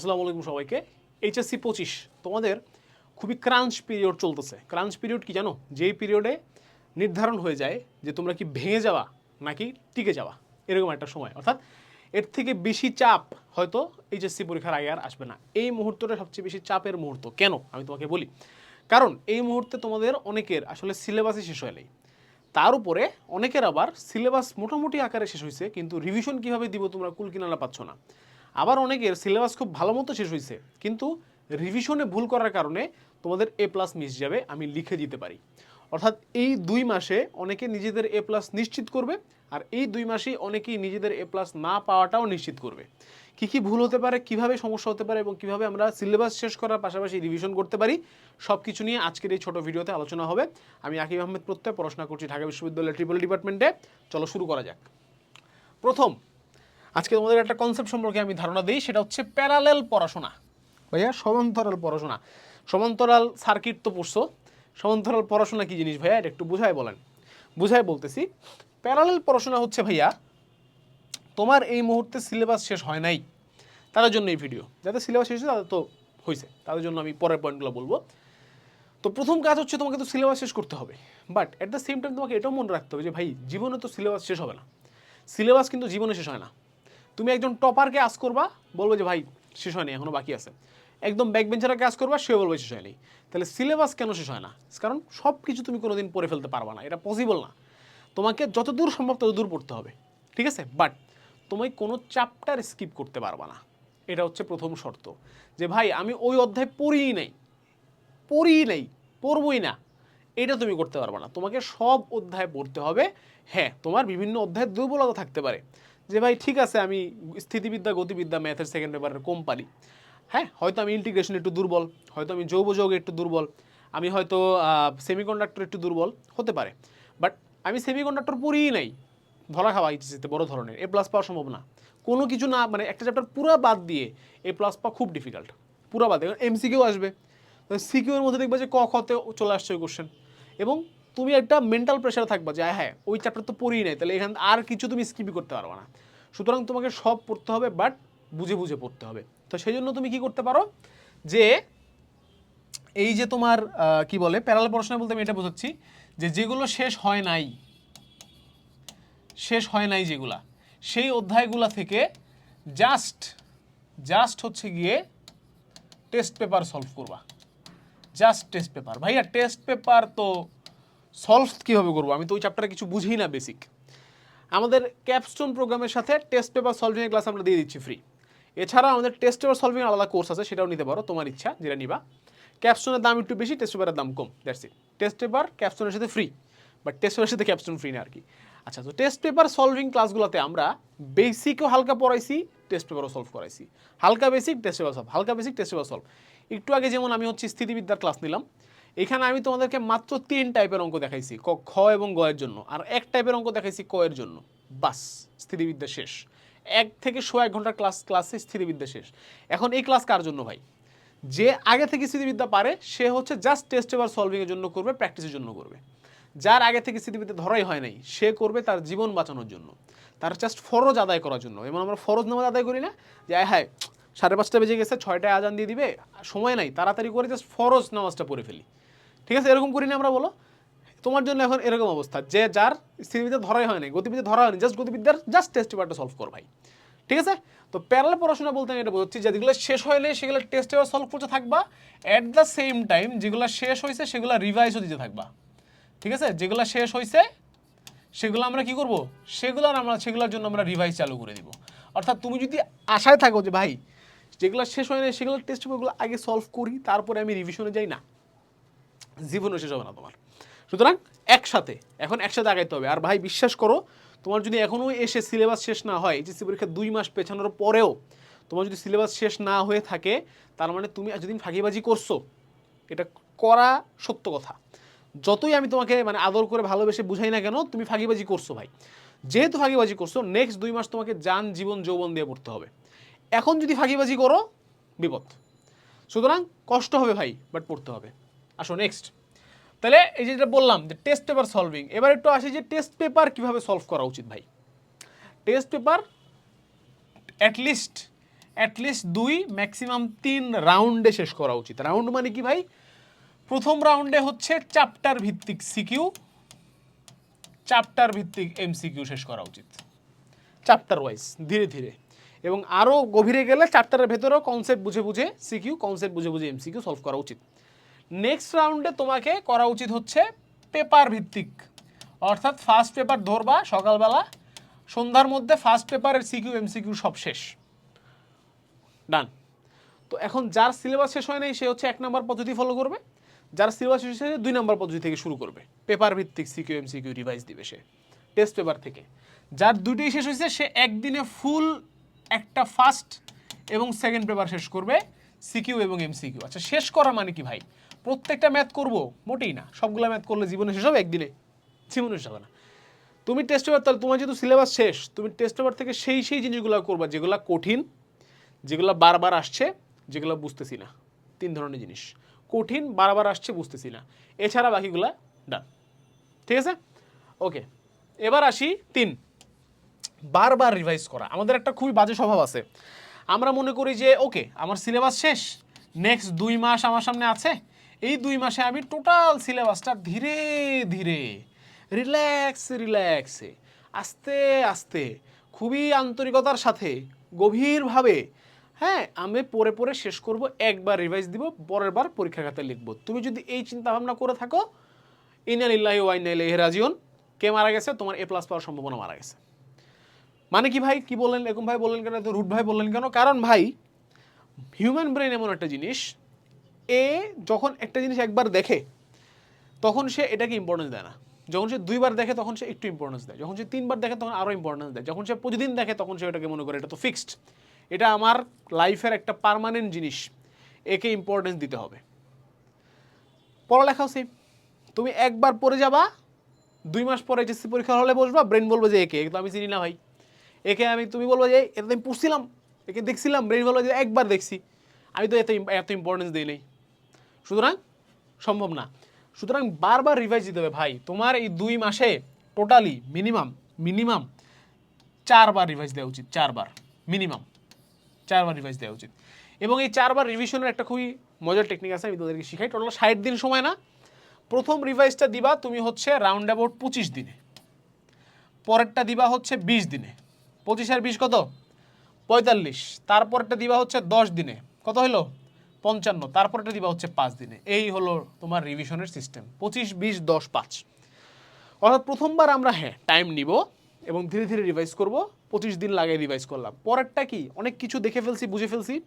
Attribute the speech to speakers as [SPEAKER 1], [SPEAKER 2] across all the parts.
[SPEAKER 1] আসসালামু আলাইকুম সবাইকে। এইচএসসি পঁচিশ, তোমাদের খুবই ক্রাঞ্চ পিরিয়ড চলতেছে। ক্রাঞ্চ পিরিয়ড কি জানো? যেই পিরিয়ডে নির্ধারণ হয়ে যায় যে তোমরা কি ভেঙে যাওয়া নাকি টিকে যাওয়া, এরকম একটা সময়। অর্থাৎ এর থেকে বেশি চাপ হয়তো এইচএসসি পরীক্ষার আগে আর আসবে না। এই মুহূর্তটা সবচেয়ে বেশি চাপের মুহূর্ত। কেন? আমি তোমাকে বলি। কারণ এই মুহূর্তে তোমাদের অনেকের আসলে সিলেবাসই শেষ হয়ে নাই। তার উপরে অনেকের আবার সিলেবাস মোটামুটি আকারে শেষ হয়েছে কিন্তু রিভিশন কীভাবে দিব তোমরা কুল কিনারা পাচ্ছ না। আবার অনেকের সিলেবাস খুব ভালো মতো শেষ হয়েছে কিন্তু রিভিশনে ভুল করার কারণে তোমাদের এ প্লাস মিস যাবে, আমি লিখে দিতে পারি। অর্থাৎ এই দুই মাসে অনেকে নিজেদের এ প্লাস নিশ্চিত করবে, আর এই দুই মাসেই অনেকেই নিজেদের এ প্লাস না পাওয়াটাও নিশ্চিত করবে। কি কি ভুল হতে পারে, কীভাবে সমস্যা হতে পারে এবং কীভাবে আমরা সিলেবাস শেষ করার পাশাপাশি রিভিশন করতে পারি সব কিছু নিয়ে আজকের এই ছোট ভিডিওতে আলোচনা হবে। আমি আকিব আহমেদ প্রত্যয়, পড়াশোনা করছি ঢাকা বিশ্ববিদ্যালয়ের ট্রিপল ডিপার্টমেন্টে চলো শুরু করা যাক। প্রথম আজকে তোমাদের একটা কনসেপ্ট সম্পর্কে আমি ধারণা দিই, সেটা হচ্ছে প্যারালেল পড়াশোনা। ভাইয়া, সমান্তরাল পড়াশোনা। সমান্তরাল সার্কিট তো পড়ছো। সমান্তরাল পড়াশোনা কি জিনিস ভাইয়া? এটা একটু বুঝায় বলেন। বুঝায় বলতেছি প্যারালেল পড়াশোনা হচ্ছে ভাইয়া, তোমার এই মুহূর্তে সিলেবাস শেষ হয় নাই। তাদের জন্য এই ভিডিও যাদের সিলেবাস শেষ হয়েছে, তাদের তো হয়েছে। তাদের জন্য আমি পরের পয়েন্টগুলো বলব। তো প্রথম কাজ হচ্ছে তোমাকে তো সিলেবাস শেষ করতে হবে। But at the same time তোমাকে এটাও মনে রাখতে হবে যে, ভাই, জীবনে তো সিলেবাস শেষ হবে না। সিলেবাস কিন্তু জীবনে শেষ হয় না। তুমি একজন টপারকে আস করবা, বলবে যে, ভাই, শেষ হয়নি, এখনও বাকি আছে। একদম ব্যাক বেঞ্চারকে আস করবা সে বলবে শেষ হয়নি। তাহলে সিলেবাস কেন শেষ হয় না? কারণ সব কিছু তুমি কোনোদিন পড়ে ফেলতে পারবা না। এটা পসিবল না। তোমাকে যত দূর সম্ভব তত দূর পড়তে হবে, ঠিক আছে? বাট তুমি কোনো চ্যাপ্টার স্কিপ করতে পারবা না। এটা হচ্ছে প্রথম শর্ত। যে, ভাই, আমি ওই অধ্যায় পড়িই নাই। পড়ি নেই, পড়বই না। এটা তুমি করতে পারবা না। তোমাকে সব অধ্যায় পড়তে হবে। হ্যাঁ তোমার বিভিন্ন অধ্যায়ের দুর্বলতা থাকতে পারে। যে ভাই, ঠিক আছে, আমি স্থিতিবিদ্যা, গতিবিদ্যা ম্যাথের সেকেন্ড পেপারের কম পারি হ্যাঁ হয়তো আমি ইন্টিগ্রেশন একটু দুর্বল, হয়তো আমি যৌবযোগ একটু দুর্বল, আমি হয়তো সেমিকন্ডাক্টর একটু দুর্বল, হতে পারে। বাট আমি সেমিকন্ডাক্টর পড়িই নাই। ধরা খাওয়া ইচ্ছিতে বড় ধরনের। এ প্লাস পাওয়া সম্ভব না। কোনো কিছু না মানে একটা চ্যাপ্টার পুরো বাদ দিয়ে এ প্লাস পাওয়া খুব ডিফিকাল্ট পুরো বাদ দিয়ে। এমসিকিউ আসবে। সিকিউ এর মধ্যে দেখবে যে ক খতে চলে আসছে ওই কোশ্চেন এবং তুমি একটা মেন্টাল প্রেশার থাকবা যে হ্যাঁ ওই চ্যাপ্টার তো পড়িই নাই, তাহলে এখান, আর কিছু তুমি স্কিপই করতে পারবে না। সুতরাং তোমাকে সব পড়তে হবে বাট বুঝে বুঝে পড়তে হবে। তো সেই জন্য তুমি কি করতে পারো? যে, এই যে তোমার কি বলে প্যারাল পড়াশোনা বলতে আমি এটা বোঝাচ্ছি যে, যেগুলো শেষ হয় নাই, শেষ হয় নাই যেগুলা, সেই অধ্যায়গুলা থেকে জাস্ট জাস্ট হচ্ছে গিয়ে টেস্ট পেপার সলভ করবা। জাস্ট টেস্ট পেপার ভাইয়া টেস্ট পেপার তো সলভ কীভাবে করব? আমি তো ওই চ্যাপ্টারে কিছু বুঝি না বেসিক আমাদের ক্যাপস্টোন প্রোগ্রামের সাথে টেস্ট পেপার সলভিংয়ের ক্লাস আমরা দিয়ে দিচ্ছি ফ্রি এছাড়া আমাদের টেস্ট পেপার সলভিং আলাদা কোর্স আছে, সেটাও নিতে পারো, তোমার ইচ্ছা, যেটা নিবা। ক্যাপস্টোনের দাম একটু বেশি টেস্ট পেপারের দাম কম দ্যাটস ইট টেস্ট পেপার ক্যাপস্টোনের সাথে ফ্রি বাট টেস্ট পেপারের সাথে ক্যাপস্টোন ফ্রি না আর কি। আচ্ছা তো টেস্ট পেপার সলভিং ক্লাসগুলোতে আমরা বেসিকও হালকা পড়াইছি টেস্ট পেপারও সলভ করাইছি। হালকা বেসিক টেস্ট পেপার সলভ হালকা বেসিক টেস্ট পেপার সলভ একটু আগে যেমন আমি হচ্ছে স্থিতিবিদ্যার ক্লাস নিলাম এখানে আমি তোমাদেরকে মাত্র তিন টাইপের অঙ্ক দেখাইছি, ক, খ এবং গ এর জন্য। আর এক টাইপের অঙ্ক দেখাইছি ক এর জন্য। বাস, স্থিতিবিদ্যা শেষ। এক থেকে শো এক ঘণ্টার ক্লাস, ক্লাসে স্থিতিবিদ্যা শেষ। এখন এই ক্লাস কার জন্য ভাই? যে আগে থেকে স্থিতিবিদ্যা পারে, সে হচ্ছে জাস্ট টেস্ট পেপার সলভিংয়ের জন্য করবে প্র্যাকটিসের জন্য করবে। যার আগে থেকে স্থিতিবিদ্যা ধরাই হয় নাই, সে করবে তার জীবন বাঁচানোর জন্য। তার জাস্ট ফরজ আদায় করার জন্য। এবং আমরা ফরজ নামাজ আদায় করি না যে হায়, সাড়ে পাঁচটা বেজে গেছে, ছয়টায় আজান দিয়ে দিবে, সময় নাই, তাড়াতাড়ি করে জাস্ট ফরজ নামাজটা পড়ে ফেলি। ঠিক আছে? এরকম করি না আমরা, বলো? তোমার জন্য এখন এরকম অবস্থা। যে যার স্থিতিবিদ্যা ধরাই হয় নাই গতিবিদ্যা ধরা হয়নি জাস্ট গতিবিদ্যার জাস্ট টেস্ট পেপারটা সলভ কর ভাই। ঠিক আছে? তো প্যারাল পড়াশোনা বলতে আমি এটা বলছি যেগুলো শেষ হয়নি, সেগুলো টেস্ট পেপার সলভ করতে থাকবা। অ্যাট দ্য সেম টাইম যেগুলো শেষ হয়েছে, সেগুলো রিভাইজও দিতে থাকবা। ঠিক আছে? যেগুলো শেষ হয়েছে, সেগুলো আমরা কি করব? সেগুলো আমরা, সেগুলোর জন্য আমরা রিভাইজ চালু করে দিব। অর্থাৎ তুমি যদি আশায় থাকো যে ভাই, যেগুলো শেষ হয় না সেগুলো টেস্ট পেপারগুলো আগে সলভ করি, তারপরে আমি রিভিশনে যাই, না। জীবনও শেষ হবে না তোমার। সুতরাং একসাথে, এখন একসাথে আগাইতে হবে। আর ভাই, বিশ্বাস করো, তোমার যদি এখনও এসে সিলেবাস শেষ না হয় এইচএসসি পরীক্ষা দুই মাস পেছানোর পরেও তোমার যদি সিলেবাস শেষ না হয়ে থাকে, তার মানে তুমি যেদিন ফাঁকিবাজি করছ, এটা করা সত্য কথা। যতই আমি তোমাকে মানে আদর করে ভালোবেসে বুঝাই না কেন, তুমি ফাঁকিবাজি করছ ভাই। যেহেতু ফাঁকিবাজি করছ নেক্সট দুই মাস তোমাকে যান, জীবন, যৌবন দিয়ে পড়তে হবে। এখন যদি ফাঁকিবাজি করো, বিপদ। সুতরাং কষ্ট হবে ভাই বাট পড়তে হবে। আসো নেক্সট তাহলে এই যেটা বললাম, যে টেস্ট পেপার সলভিং এবার একটু আসি যে টেস্ট পেপার কীভাবে সলভ করা উচিত ভাই? Test paper at least at least দুই ম্যাক্সিমাম তিন রাউন্ডে শেষ করা উচিত। রাউন্ড মানে কি ভাই? প্রথম রাউন্ডে হচ্ছে চ্যাপ্টার ভিত্তিক সিকিউ চ্যাপ্টার ভিত্তিক এমসিকিউ শেষ করা উচিত। চ্যাপ্টার ওয়াইজ ধীরে ধীরে। এবং আরও গভীরে গেলে চ্যাপ্টারের ভেতরেও কনসেপ্ট বুঝে বুঝে সিকিউ কনসেপ্ট বুঝে বুঝে এমসিকিউ সলভ করা উচিত। নেক্সট রাউন্ডে তোমাকে করা উচিত হচ্ছে পেপার ভিত্তিক। অর্থাৎ ফার্স্ট পেপার ধরবা সকালবেলা, সন্ধ্যার মধ্যে ফার্স্ট পেপারের সিকিউ এমসিকিউ সব শেষ। ডান তো এখন যার সিলেবাস শেষ হয় নাই, সে হচ্ছে এক নম্বর পদ্ধতি ফলো করবে। যার সিলেবাস শেষ হয়েছে দুই নম্বর পদ্ধতি থেকে শুরু করবে। পেপার ভিত্তিক সিকিউ এমসিকিউ রিভাইজ দিবে সে টেস্ট পেপার থেকে। যার দুটোই শেষ হয়েছে, সে একদিনে ফুল একটা ফার্স্ট এবং সেকেন্ড পেপার শেষ করবে সিকিউ এবং এমসিকিউ আচ্ছা শেষ করা মানে কি ভাই? প্রত্যেকটা ম্যাথ করব, মোটেই না। সবগুলো ম্যাথ করলে জীবনে শেষ হবে, একদিনে। জীবনে শেষ হবে না। তুমি টেস্ট পেপার তাহলে তোমার যেহেতু সিলেবাস শেষ, তুমি টেস্ট পেপার থেকে সেই সেই জিনিসগুলো করবা, যেগুলো কঠিন, যেগুলো বারবার আসছে, যেগুলো বুঝতেছি না। তিন ধরনের জিনিস। কঠিন, বারবার আসছে, বুঝতেছি না। এছাড়া বাকিগুলা ডান ঠিক আছে? ওকে এবার আসি তিন। বারবার রিভাইজ করা। আমাদের একটা খুবই বাজে স্বভাব আছে। আমরা মনে করি যে ওকে আমার সিলেবাস শেষ নেক্সট দুই মাস আমার সামনে আছে এই দুই মাসে আমি টোটাল সিলেবাসটা ধীরে ধীরে রিল্যাক্স রিল্যাক্সে আস্তে আস্তে, খুবই আন্তরিকতার সাথে, গভীরভাবে হ্যাঁ আমি পরে পরে শেষ করব, একবার রিভাইজ দিব, পরের বার পরীক্ষা খাতে লিখব। তুমি যদি এই চিন্তা ভাবনা করে থাকো ইনালিল্লাহি ওয়াইনাইল রাজিউন কে মারা গেছে, তোমার এ প্লাস পাওয়ার সম্ভাবনা মারা গেছে। মানে কি ভাই? কি বললেন এরকম ভাই বললেন কেন? তো রুট ভাই বললেন কেন? কারণ ভাই হিউম্যান ব্রেন এমন একটা জিনিস এ যখন একটা জিনিস একবার দেখে, তখন সে এটাকে ইম্পর্টেন্স দেয় না। যখন সে দুইবার দেখে, তখন সে একটু ইম্পর্টেন্স দেয়। যখন সে তিনবার দেখে, তখন আরও ইম্পর্টেন্স দেয়। যখন সে প্রতিদিন দেখে, তখন সে এটাকে মনে করে, এটা তো ফিক্সড এটা আমার লাইফের একটা পার্মানেন্ট জিনিস। একে ইম্পর্টেন্স দিতে হবে। পড়ালেখাও সেম তুমি একবার পড়ে যাবা, দুই মাস পরে এইচএসসি পরীক্ষা হলে বসবা ব্রেন বলবে যে একে তো আমি চিনি না ভাই। একে আমি, তুমি বলব যে এটা আমি পড়ছিলাম একে দেখছিলাম ব্রেন বলব যে, একবার দেখছি। আমি তো এত এত ইম্পর্টেন্স দিই নেই। সুতরাং সম্ভব না। সুতরাং বারবার রিভাইজ দিতে হবে, ভাই। তোমার এই দুই মাসে টোটালি মিনিমাম মিনিমাম চারবার রিভাইজ দেওয়া উচিত, চারবার মিনিমাম চারবার রিভাইজ দেওয়া উচিত। এবং এই চারবার রিভিশনের একটা খুবই মজার টেকনিক আছে, আমি তোদেরকে শিখাই। টোটাল ষাট দিন সময় না। প্রথম রিভাইজটা দিবা তুমি হচ্ছে রাউন্ড অ্যাবাউট পঁচিশ দিনে। পরেরটা দিবা হচ্ছে বিশ দিনে। পঁচিশ আর বিশ কত? পঁয়তাল্লিশ। তারপরটা দিবা হচ্ছে দশ দিনে। কত হলো? পঞ্চান্ন তারপরটা দিবা হচ্ছে পাঁচ দিনে। এই হলো তোমার রিভিশনের সিস্টেম পঁচিশ, বিশ, দশ, পাঁচ। অর্থাৎ প্রথমবার আমরা হ্যাঁ টাইম নিব এবং ধীরে ধীরে রিভাইজ করব। পঁচিশ দিন লাগে রিভাইজ করলাম। পরেরটা কি? অনেক কিছু দেখে ফেলছি, বুঝে ফেলছি।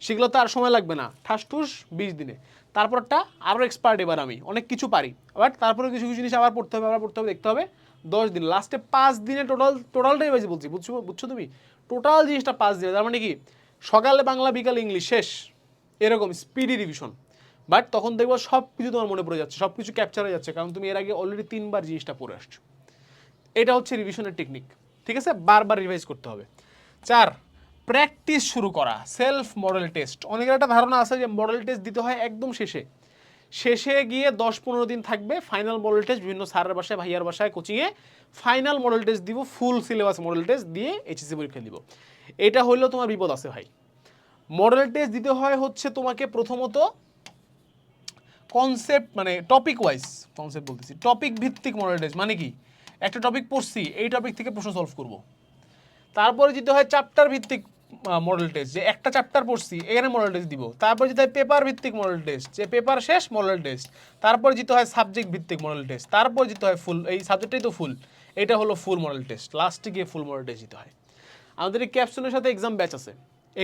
[SPEAKER 1] সেগুলো তো আর সময় লাগবে না। ঠাস ঠুস, বিশ দিনে। তারপরটা আরও এক্সপার্ট এবার আমি। অনেক কিছু পারি। বাট তারপরে কিছু কিছু জিনিস আবার পড়তে হবে, আবার পড়তে হবে, দেখতে হবে। দশ দিন। লাস্টে পাঁচ দিনে টোটাল টোটালটাই বেশি বলছি। বুঝছ বুঝছ তুমি? টোটাল জিনিসটা পাঁচ দিনে। তার মানে কি? সকালে বাংলা, বিকালে ইংলিশ, শেষ। এরকম স্পিডি রিভিশন বাট তখন দেখব সব কিছু তোমার মনে পড়ে যাচ্ছে সব কিছু ক্যাপচার হয়ে যাচ্ছে, কারণ তুমি এর আগে অলরেডি তিনবার জিনিসটা পড়ে আসছো। এটা হচ্ছে রিভিশনের টেকনিক ঠিক আছে? বারবার রিভাইজ করতে হবে। চার প্র্যাকটিস শুরু করা সেলফ মডেল টেস্ট অনেকের একটা ধারণা আছে যে মডেল টেস্ট দিতে হয় একদম শেষে। শেষে গিয়ে দশ পনেরো দিন থাকবে ফাইনাল মডেল টেস্ট বিভিন্ন স্যারের বাসায়, ভাইয়ার বাসায় কোচিংয়ে ফাইনাল মডেল টেস্ট দিব ফুল সিলেবাস মডেল টেস্ট দিয়ে এইচএসসি পরীক্ষা দিব। এটা হইলেও তোমার বিপদ আছে ভাই। মডেল টেস্ট দিতে হয় হচ্ছে তোমাকে প্রথমত কনসেপ্ট মানে টপিক ওয়াইজ কনসেপ্ট বলতেছি টপিক ভিত্তিক মডেল টেস্ট মানে কি? একটা টপিক পড়ছি, এই টপিক থেকে প্রশ্ন সলভ করব। তারপরে যেতে হয় চ্যাপ্টার ভিত্তিক মডেল টেস্ট যে একটা চ্যাপ্টার পড়ছি, এখানে মডেল টেস্ট দিব। তারপরে যেতে হয় পেপার ভিত্তিক মডেল টেস্ট যে পেপার শেষ মডেল টেস্ট তারপরে যেতে হয় সাবজেক্ট ভিত্তিক মডেল টেস্ট তারপর যেতে হয় ফুল এই সাবজেক্টটাই তো ফুল এটা হলো ফুল মডেল টেস্ট লাস্টে গিয়ে ফুল মডেল টেস্ট দিতে হয়। আমাদের এই ক্যাপশনের সাথে এক্সাম ব্যাচ আছে।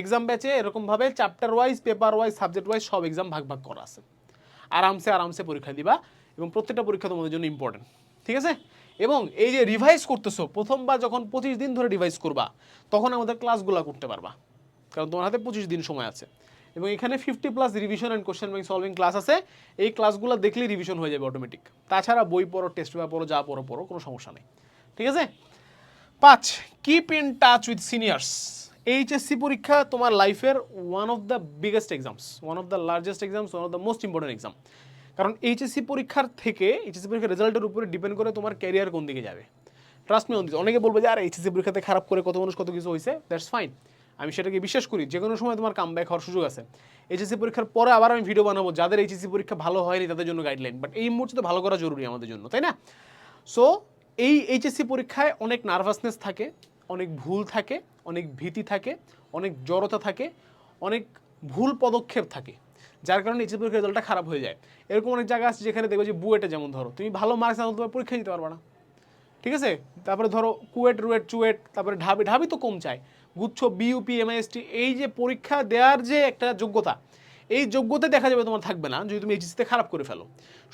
[SPEAKER 1] এক্সাম ব্যাচে এরকমভাবে chapter wise paper wise subject wise সব এক্সাম ভাগ ভাগ করা আছে। আরামসে আরামসে পরীক্ষা দিবা এবং প্রত্যেকটা পরীক্ষা তোমাদের জন্য ইম্পর্টেন্ট ঠিক আছে? এবং এই যে রিভাইজ করতেছো, প্রথমবার যখন পঁচিশ দিন ধরে রিভাইজ করবা, তখন আমাদের ক্লাসগুলো করতে পারবা। কারণ তোমার হাতে পঁচিশ দিন সময় আছে। এবং এখানে fifty plus revision and question bank solving class আছে। এই ক্লাসগুলো দেখলেই রিভিশন হয়ে যাবে অটোমেটিক তাছাড়া বই পড়ো টেস্ট পেপার পড়ো, যা পড়ো পড়ো, কোনো সমস্যা নেই। ঠিক আছে? পাঁচ keep in touch with seniors HSC পরীক্ষা তোমার লাইফের one of the biggest exams one of the largest exams one of the most important exam কারণ এইচএসসি পরীক্ষার থেকে এইচএসসি পরীক্ষার রেজাল্টের উপরে ডিপেন্ড করে তোমার ক্যারিয়ার কোন দিকে যাবে। ট্রাস্ট মি অন অনেকে বলবে যে, আর এইচএসসি পরীক্ষাতে খারাপ করে কত মানুষ কত কিছু হয়েছে? দ্যাটস ফাইন আমি সেটাকে বিশ্বাস করি, যে কোনো সময় তোমার কাম ব্যাক হওয়ার সুযোগ আছে। এইচএসসি পরীক্ষার পরে আবার আমি ভিডিও বানাবো, যাদের এইচএসসি পরীক্ষা ভালো হয়নি তাদের জন্য গাইডলাইন বাট এই মুহূর্তে তো ভালো করা জরুরি আমাদের জন্য, তাই না? সো এই এইচএসসি পরীক্ষায় অনেক নার্ভাসনেস থাকে অনেক ভুল থাকে, অনেক ভীতি থাকে, অনেক জড়তা থাকে, অনেক ভুল পদক্ষেপ থাকে, যার কারণে এইচএসসি পরীক্ষার রেজাল্টটা খারাপ হয়ে যায়। এরকম অনেক জায়গা আছে যেখানে দেখবে যে বুয়েটে যেমন ধরো, তুমি ভালো মার্কস না তোমার পরীক্ষা দিতে পারবে না। ঠিক আছে? তারপরে ধরো কুয়েট, রুয়েট, চুয়েট, তারপরে ঢাবি ঢাবি তো কম চায়। গুচ্ছ, বিইউপি, এমআইএসটি, এই যে পরীক্ষা দেওয়ার যে একটা যোগ্যতা এই যোগ্যতা দেখা যাবে তোমার থাকবে না যদি তুমি এইচএসসিতে খারাপ করে ফেলো।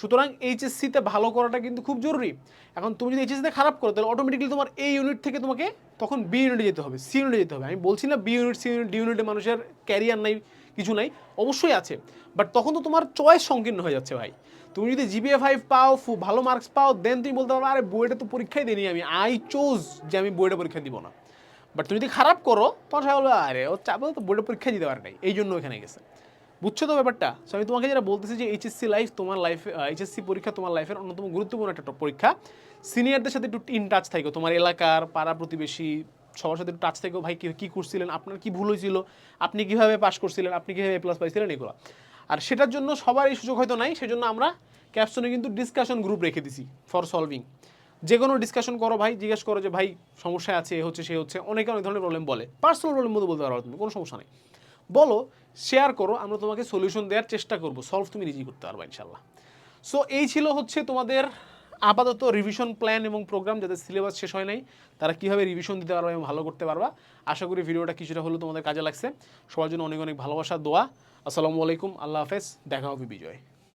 [SPEAKER 1] সুতরাং এইচএসসিতে ভালো করাটা কিন্তু খুব জরুরি। এখন তুমি যদি এইচএসসিতে খারাপ করো, তাহলে অটোমেটিক্যালি তোমার এই ইউনিট থেকে তোমাকে তখন বি ইউনিটে যেতে হবে সি ইউনিটে যেতে হবে। আমি বলছি না B unit C unit D ইউনিটে মানুষের ক্যারিয়ার নাই, কিছু নাই, অবশ্যই আছে। বাট তখন তো তোমার চয়েস সংকীর্ণ হয়ে যাচ্ছে ভাই। তুমি যদি জিপিএ ফাইভ পাও ভালো মার্কস পাও দেন তুমি বলতে পারবে আরে বইটা তো পরীক্ষাই দিইনি আমি। আই চোজ যে আমি বইটা পরীক্ষা দিব না। বাট তুমি যদি খারাপ করো তখন সবাই বলবে, আরে, ও চাপে তো বইটা পরীক্ষা দিতে পারে নাই। এই জন্য ওখানে গেছে। বুঝছ তো ব্যাপারটা? সো আমি তোমাকে যেটা বলতেছি যে এইচএসসি লাইফ তোমার লাইফে এইচএসসি পরীক্ষা তোমার লাইফের অন্যতম গুরুত্বপূর্ণ একটা পরীক্ষা। সিনিয়রদের সাথে একটু ইন টাচ থাকো, তোমার এলাকার পাড়া প্রতিবেশী, সবার সাথে একটু টাচ থেকেও ভাই কি- করছিলেন? আপনার কি ভুল হয়েছিল? আপনি কীভাবে পাস করছিলেন? আপনি কীভাবে প্লাস পাইছিলেন? এগুলো। আর সেটার জন্য সবার এই সুযোগ হয়তো নাই, সেজন্য আমরা ক্যাপশনে কিন্তু ডিসকাশন গ্রুপ রেখে দিছি ফর সলভিং যে কোনো ডিসকাশন করো ভাই, জিজ্ঞেস করো যে, ভাই সমস্যা আছে, এ হচ্ছে, সে হচ্ছে। অনেকে অনেক ধরনের প্রবলেম বলে। পার্সোনাল প্রবলেম মধ্যে বলতে পারো তুমি, কোনো সমস্যা নেই। বলো শেয়ার করো, আমরা তোমাকে সলিউশন দেওয়ার চেষ্টা করব। সলভ তুমি নিজেই করতে পারবে ইনশাল্লাহ সো এই ছিল হচ্ছে তোমাদের আপাতত রিভিশন প্ল্যান এবং প্রোগ্রাম যাদের সিলেবাস শেষ হয় নাই, তারা কীভাবে রিভিশন দিতে পারবে এবং ভালো করতে পারবা। আশা করি ভিডিওটা কিছুটা হলেও তোমাদের কাজে লাগছে। সবার জন্য অনেক অনেক ভালোবাসা, দোয়া। আসসালামু আলাইকুম, আল্লাহ হাফেজ, দেখা হবে বিজয়।